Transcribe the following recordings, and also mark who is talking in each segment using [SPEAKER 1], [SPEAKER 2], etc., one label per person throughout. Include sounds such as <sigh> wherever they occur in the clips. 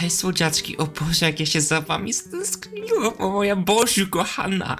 [SPEAKER 1] Hej słodziaczki, o Boże, jak ja się za wami stęskniłam, o moja Boziu kochana.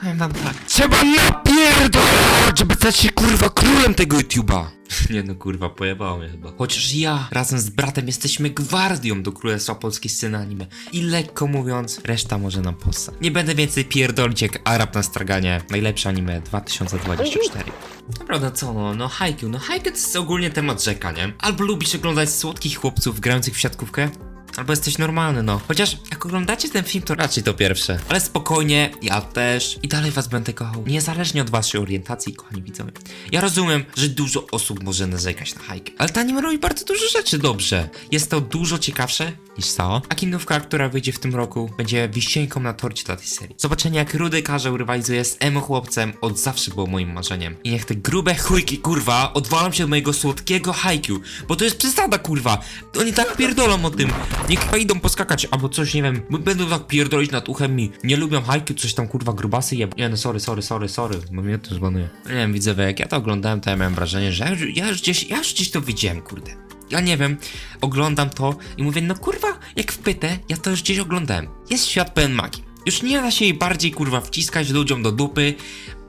[SPEAKER 1] Powiem wam tak.
[SPEAKER 2] Trzeba napierdolać, żeby stać się kurwa królem tego YouTube'a. <laughs>
[SPEAKER 1] Nie no kurwa, pojebało mnie chyba. Chociaż ja razem z bratem jesteśmy gwardią do Królestwa Polskiej sceny anime. I lekko mówiąc, reszta może nam possa. Nie będę więcej pierdolić jak Arab na straganie. Najlepsze anime 2024. Naprawdę co no, no Haikyuu, no Haikyuu to jest ogólnie temat rzeka, nie? Albo lubisz oglądać słodkich chłopców grających w siatkówkę, Albo jesteś normalny, no. Chociaż jak oglądacie ten film, to raczej to pierwsze. Ale spokojnie, ja też. I dalej was będę kochał. Niezależnie od waszej orientacji, kochani widzowie. Ja rozumiem, że dużo osób może narzekać na hajkę. Ale ta anime robi bardzo dużo rzeczy dobrze. Jest to dużo ciekawsze niż Sao. A kinówka, która wyjdzie w tym roku, będzie wisienką na torcie dla tej serii. Zobaczenie jak Rudy Karzeł rywalizuje z emo chłopcem od zawsze było moim marzeniem. I niech te grube chujki, kurwa, odwalam się od mojego słodkiego haiku. Bo to jest przesada, kurwa. Oni tak pierdolą o tym. Niech idą poskakać, albo coś, nie wiem. Będą tak pierdolić nad uchem mi. Nie lubią haiku, coś tam, kurwa, grubasy jeb... Nie no, sorry, sorry, sorry, sorry. Bo mnie to zbanuje. Nie wiem, widzowie, jak ja to oglądałem, to ja miałem wrażenie, że ja już, ja już gdzieś, ja już gdzieś to widziałem, kurde. Ja nie wiem, oglądam to i mówię, no kurwa, jak wpytę, ja to już gdzieś oglądałem. Jest świat pełen magii. Już nie da się jej bardziej kurwa wciskać ludziom do dupy.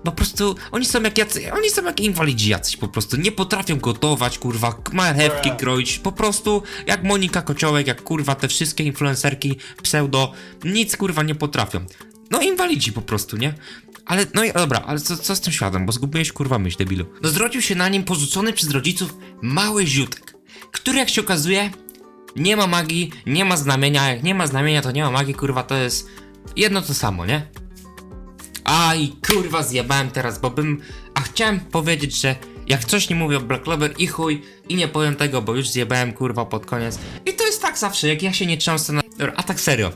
[SPEAKER 1] Po prostu oni są jak jacy, oni są jak inwalidzi jacyś po prostu. Nie potrafią gotować, kurwa, marchewki kroić. Po prostu jak Monika Kociołek, jak kurwa te wszystkie influencerki pseudo, nic kurwa nie potrafią. No inwalidzi po prostu, nie? Ale, no i dobra, ale co, co z tym światem, bo zgubiłeś kurwa myśl, debilu. No zrodził się na nim porzucony przez rodziców mały ziutek, który jak się okazuje, nie ma magii, nie ma znamienia, jak nie ma znamienia, to nie ma magii, kurwa, to jest jedno to samo, nie? Aj, kurwa, zjebałem teraz, bo bym... A chciałem powiedzieć, że jak coś nie mówię o Black Clover i chuj, i nie powiem tego, bo już zjebałem, kurwa, pod koniec. I to jest tak zawsze, jak ja się nie cząsę na... A tak serio.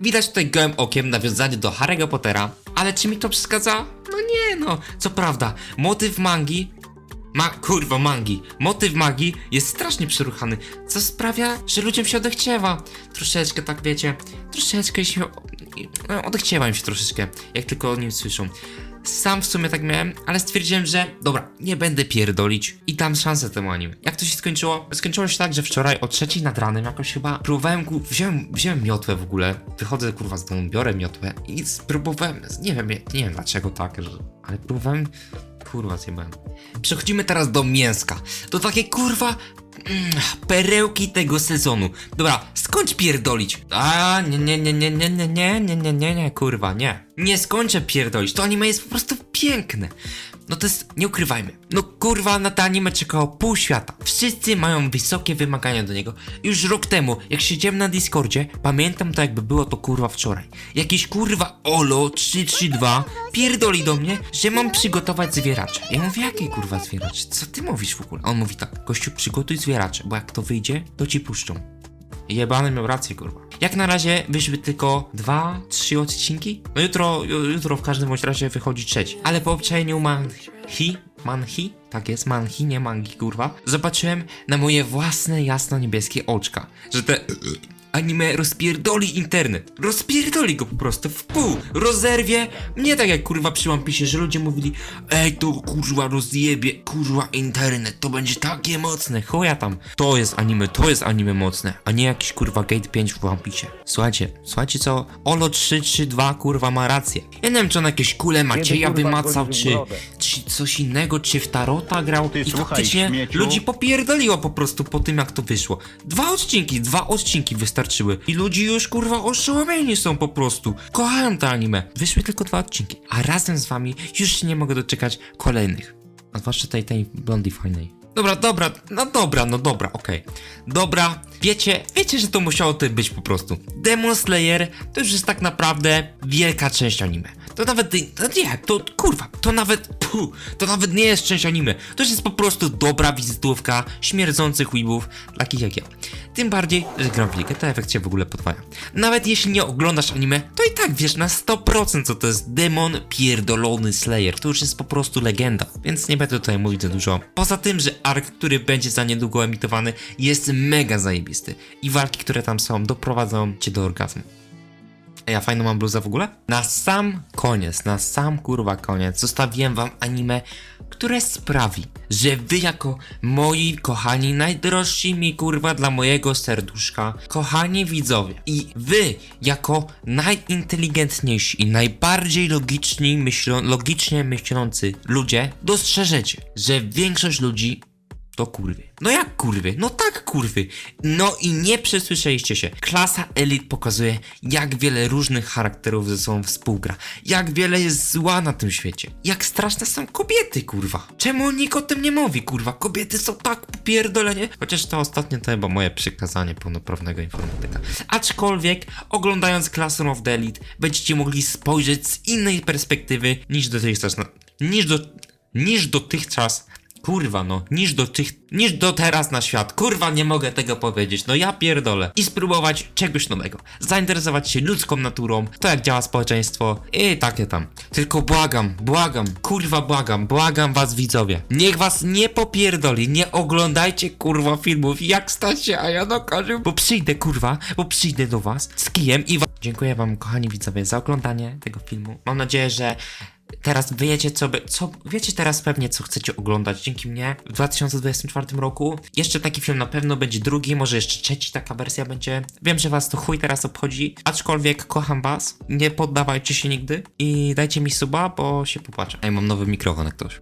[SPEAKER 1] Widać tutaj gołym okiem nawiązanie do Harry'ego Pottera, ale czy mi to przeszkadza? No nie, no. Co prawda, motyw mangi ma, kurwa, mangi. Motyw magii jest strasznie przeruchany, co sprawia, że ludziom się odechciewa. Troszeczkę, tak wiecie, troszeczkę się... no, Odechciewa im się troszeczkę, jak tylko o nim słyszą. Sam w sumie tak miałem, ale stwierdziłem, że dobra, nie będę pierdolić i dam szansę temu anime. Jak to się skończyło? Skończyło się tak, że wczoraj o trzeciej nad ranem jakoś chyba próbowałem, wziąłem, wziąłem miotłę w ogóle, wychodzę kurwa z domu, biorę miotłę i spróbowałem, nie wiem, nie wiem dlaczego tak, że- ale próbowałem Kurwa, zjebałem. Przechodzimy teraz do mięska. To takie kurwa. Mm, perełki tego sezonu. Dobra, skończ pierdolić. A nie, nie, nie, nie, nie, nie, nie, nie, nie, nie, nie, kurwa, nie. Nie skończę pierdolić. To anime jest po prostu piękne. No to jest, nie ukrywajmy. No kurwa, na to anime czekało pół świata. Wszyscy mają wysokie wymagania do niego. Już rok temu, jak siedziałem na Discordzie, pamiętam to jakby było to kurwa wczoraj. Jakiś kurwa Olo 332 pierdoli do mnie, że mam przygotować zwieracze. Ja mówię, jakie kurwa zwieracze? Co ty mówisz w ogóle? On mówi tak, gościu przygotuj zwieracze, bo jak to wyjdzie, to ci puszczą. Jebany miał rację, kurwa. Jak na razie wyszły tylko dwa, trzy odcinki. No jutro, ju- jutro w każdym bądź razie wychodzi trzeci. Ale po obczajeniu manhi, manhi, tak jest, manhi, nie mangi, kurwa. Zobaczyłem na moje własne jasno-niebieskie oczka, że te anime rozpierdoli internet. Rozpierdoli go po prostu w pół. Rozerwie. Nie tak jak kurwa przy One Piece, że ludzie mówili Ej, to kurwa rozjebie, kurwa internet, to będzie takie mocne. Chuja tam. To jest anime, to jest anime mocne, a nie jakiś kurwa Gate 5 w One Piece. Słuchajcie, słuchajcie co? Olo 332 kurwa ma rację. Ja nie wiem czy on jakieś kule Macieja
[SPEAKER 3] kurwa,
[SPEAKER 1] wymacał, czy,
[SPEAKER 3] brodę?
[SPEAKER 1] czy coś innego, czy w Tarota grał
[SPEAKER 4] Ty
[SPEAKER 1] i
[SPEAKER 4] słuchaj,
[SPEAKER 1] faktycznie
[SPEAKER 4] śmieciu.
[SPEAKER 1] ludzi popierdoliło po prostu po tym jak to wyszło. Dwa odcinki, dwa odcinki wystarczyły i ludzie już kurwa oszołomieni są po prostu. Kochają to anime. Wyszły tylko dwa odcinki, a razem z wami już się nie mogę doczekać kolejnych. A zwłaszcza tej, tej blondie fajnej. Dobra, dobra, no dobra, no dobra, okej. Dobra, wiecie, wiecie, że to musiało to być po prostu. Demon Slayer to już jest tak naprawdę wielka część anime. To nawet, to nie, to kurwa, to nawet, puh, to nawet nie jest część anime. To jest po prostu dobra wizytówka śmierdzących weebów, takich jak ja. Tym bardziej, że gram w ligę, to efekt się w ogóle podwaja. Nawet jeśli nie oglądasz anime, to i tak wiesz na 100% co to jest demon pierdolony Slayer. To już jest po prostu legenda, więc nie będę tutaj mówić za dużo. Poza tym, że ark, który będzie za niedługo emitowany, jest mega zajebisty i walki, które tam są, doprowadzą cię do orgazmu. Ej, a fajną mam bluzę w ogóle? Na sam koniec, na sam kurwa koniec zostawiłem wam anime, które sprawi, że wy jako moi kochani, najdrożsi mi kurwa dla mojego serduszka, kochani widzowie i wy jako najinteligentniejsi i najbardziej logiczni myślą, logicznie myślący ludzie dostrzeżecie, że większość ludzi to kurwy. No jak kurwy? No tak kurwy. No i nie przesłyszeliście się. Klasa elit pokazuje, jak wiele różnych charakterów ze sobą współgra. Jak wiele jest zła na tym świecie. Jak straszne są kobiety, kurwa. Czemu nikt o tym nie mówi, kurwa? Kobiety są tak popierdolenie. Chociaż to ostatnie to chyba moje przykazanie pełnoprawnego informatyka. Aczkolwiek, oglądając Classroom of the Elite, będziecie mogli spojrzeć z innej perspektywy niż dotychczas. Na, niż do, niż dotychczas Kurwa no, niż do tych, niż do teraz na świat. Kurwa nie mogę tego powiedzieć, no ja pierdolę. I spróbować czegoś nowego. Zainteresować się ludzką naturą, to jak działa społeczeństwo i takie tam. Tylko błagam, błagam, kurwa błagam, błagam was widzowie. Niech was nie popierdoli, nie oglądajcie kurwa filmów jak stać się Ajanokarzem, bo przyjdę kurwa, bo przyjdę do was z kijem i wa- Dziękuję wam kochani widzowie za oglądanie tego filmu. Mam nadzieję, że Teraz wiecie co, by, co wiecie teraz pewnie co chcecie oglądać dzięki mnie w 2024 roku. Jeszcze taki film na pewno będzie drugi, może jeszcze trzeci taka wersja będzie. Wiem, że was to chuj teraz obchodzi, aczkolwiek kocham was. Nie poddawajcie się nigdy i dajcie mi suba, bo się popłaczę. Ej, mam nowy mikrofon jak ktoś.